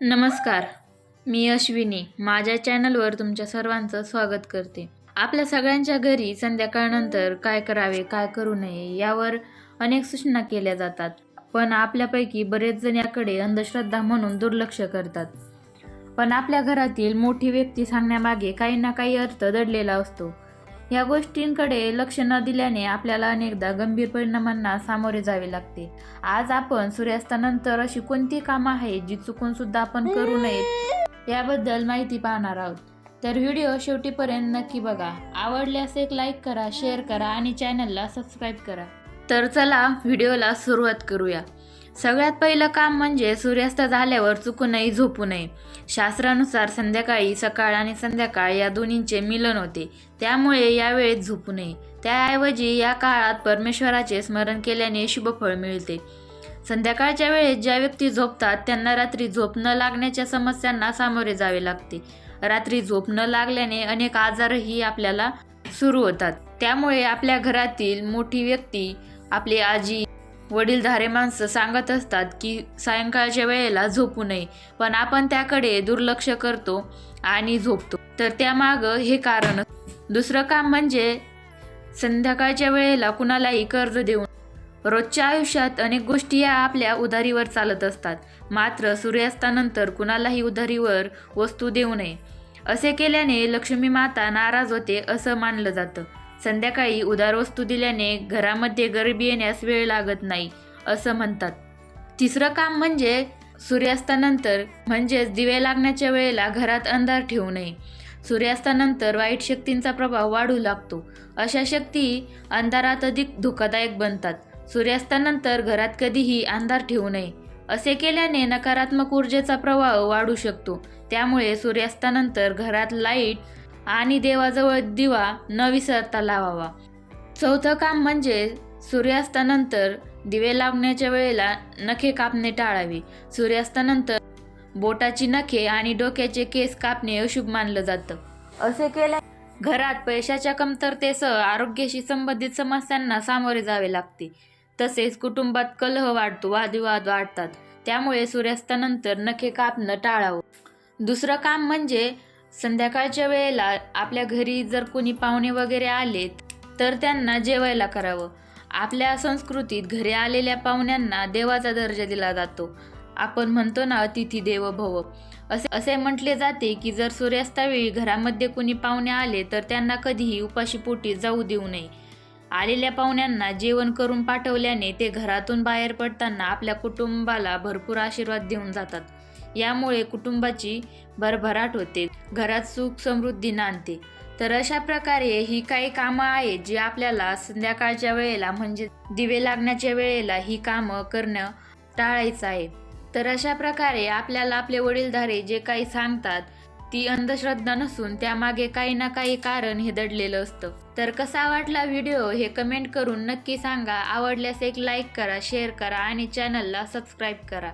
नमस्कार मी अश्विनी. माझ्या चॅनलवर तुमच्या सर्वांचं स्वागत करते. आपल्या सगळ्यांच्या घरी संध्याकाळनंतर काय करावे काय करू नये यावर अनेक सूचना केल्या जातात. पण आपल्यापैकी बरेच जण याकडे अंधश्रद्धा म्हणून दुर्लक्ष करतात. पण आपल्या घरातील मोठी व्यक्ती सांगण्यामागे काही ना काही अर्थ दडलेला असतो. या गोष्टींकडे लक्ष न दिल्याने आपल्याला अनेकदा गंभीर परिणामांना सामोरे जावे लागते. आज आपण सूर्यास्तानंतर अशी कोणती कामं आहेत जी चुकून सुद्धा आपण करू नयेत याबद्दल माहिती पाहणार आहोत. तर व्हिडिओ शेवटीपर्यंत नक्की बघा. आवडल्यास एक लाईक करा शेअर करा आणि चॅनलला सबस्क्राईब करा. तर चला व्हिडिओला सुरुवात करूया. सगळ्यात पहिलं काम म्हणजे सूर्यास्त झाल्यावर चुकूनही झोपू नये. शास्त्रानुसार संध्याकाळी सकाळ आणि संध्याकाळ या दोन्हींचे मिलन होते. त्यामुळे या वेळेत झोपू नये. त्याऐवजी या काळात परमेश्वराचे स्मरण केल्याने शुभफळ मिळते. संध्याकाळच्या वेळेत ज्या व्यक्ती झोपतात त्यांना रात्री झोप न लागण्याच्या समस्यांना सामोरे जावे लागते. रात्री झोप न लागल्याने अनेक आजारही आपल्याला सुरू होतात. त्यामुळे आपल्या घरातील मोठी व्यक्ती आपली आजी वडीलधारे माणसं सांगत असतात की सायंकाळच्या वेळेला झोपू नये पण आपण त्याकडे दुर्लक्ष करतो आणि झोपतो. तर त्यामागं हे कारण दुसरं काम म्हणजे संध्याकाळच्या वेळेला कुणालाही कर्ज देऊन. रोजच्या आयुष्यात अनेक गोष्टी या आपल्या उधारीवर चालत असतात. मात्र सूर्यास्तानंतर कुणालाही उधारीवर वस्तू देऊ नये. असे केल्याने लक्ष्मी माता नाराज होते असं मानलं जातं. संध्याकाळी उदार वस्तू दिल्याने घरामध्ये गरिबी येण्यास वेळ लागत नाही असं म्हणतात. तिसरं काम म्हणजे सूर्यास्तानंतर म्हणजेच दिवे लागण्याच्या वेळेला घरात अंधार ठेवू नये. सूर्यास्तानंतर वाईट शक्तींचा प्रभाव वाढू लागतो. अशा शक्ती अंधारात अधिक धोकादायक बनतात. सूर्यास्तानंतर घरात कधीही अंधार ठेवू नये. असे केल्याने नकारात्मक ऊर्जेचा प्रभाव वाढू शकतो. त्यामुळे सूर्यास्तानंतर घरात लाइट आणि देवाजवळ दिवा न विसरता लावावा चौथं काम म्हणजे सूर्यास्तानंतर दिवे लावण्याच्या वेळेला नखे कापणे टाळावे. सूर्यास्तानंतर बोटाची नखे आणि डोक्याचे केस कापणे अशुभ मानलं जातं. असे केल्या घरात पैशाच्या कमतरतेसह आरोग्याशी संबंधित समस्यांना सामोरे जावे लागते. तसेच कुटुंबात कलह वाढतो वादविवाद वाढतात. त्यामुळे सूर्यास्तानंतर नखे कापणं टाळावं. दुसरं काम म्हणजे संध्याकाळच्या वेळेला आपल्या घरी जर कोणी पाहुणे वगैरे आले तर त्यांना जेवायला करावं. आपल्या संस्कृतीत घरी आलेल्या पाहुण्यांना देवाचा दर्जा दिला जातो. आपण म्हणतो ना अतिथी देव भव. असे असे म्हटले जाते की जर सूर्यास्तावेळी घरामध्ये कोणी पाहुणे आले तर त्यांना कधीही उपाशीपोटी जाऊ देऊ नये. आलेल्या पाहुण्यांना जेवण करून पाठवल्याने ते घरातून बाहेर पडताना आपल्या कुटुंबाला भरपूर आशीर्वाद देऊन जातात. यामुळे कुटुंबाची भरभराट होते. घरात सुख समृद्धी नांदते. तर अशा प्रकारे ही काही कामं आहेत जी आपल्याला संध्याकाळच्या वेळेला म्हणजे दिवे लागण्याच्या वेळेला ही कामं करणं टाळायचं आहे. तर अशा प्रकारे आपल्याला आपले वडीलधारे जे काही सांगतात ती अंधश्रद्धा नसून त्यामागे काही ना काही कारण हे दडलेलं असतं. तर कसा वाटला व्हिडिओ हे कमेंट करून नक्की सांगा. आवडल्यास एक लाईक करा शेअर करा आणि चॅनलला सबस्क्राईब करा.